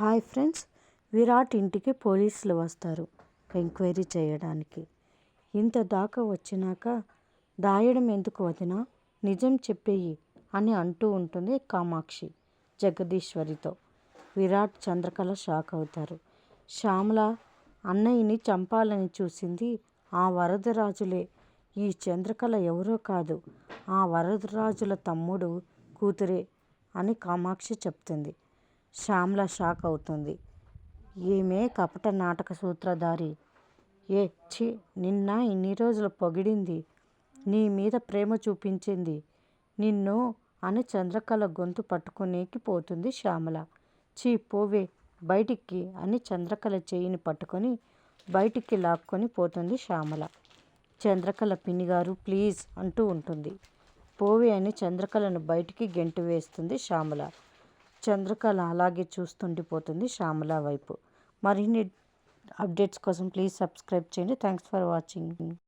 Hi friends Virat ఇంటికి పోలీసులు వస్తారు ఎంక్వైరీ చేయడానికి. ఇంత దాకా వచ్చినాక దాయడం ఎందుకు వదినా? నిజం చెప్పేయి అని అంటూ ఉంటుంది కామాక్షి జగదీశ్వరితో. విరాట్ చంద్రకళ షాక్ అవుతారు. శ్యామల అన్నయ్యని చంపాలని చూసింది ఆ వరదరాజులే. ఈ చంద్రకళ ఎవరో కాదు ఆ వరదరాజుల తమ్ముడు కూతురే అని కామాక్షి చెప్తుంది. శ్యామల షాక్ అవుతుంది. ఈమె కపట నాటక సూత్రధారి? ఏ ఛీ నిన్న ఇన్ని రోజులు పొగిడింది. నీ మీద ప్రేమ చూపించింది. నిన్ను అని చంద్రకళ గొంతు పట్టుకునేకి పోతుంది శ్యామల. చీ పోవే బయటికి అని చంద్రకళ చేయిని పట్టుకొని బయటికి లాక్కొని పోతుంది శ్యామల. చంద్రకళ పినిగారు ప్లీజ్ అంటూ ఉంటుంది. పోవే అని చంద్రకళను బయటికి గెంటు వేస్తుంది శ్యామల. చంద్రకళ అలాగే చూస్తుండిపోతుంది శ్యామల వైపు. మరిన్ని అప్డేట్స్ కోసం ప్లీజ్ సబ్స్క్రైబ్ చేయండి. Thanks for watching.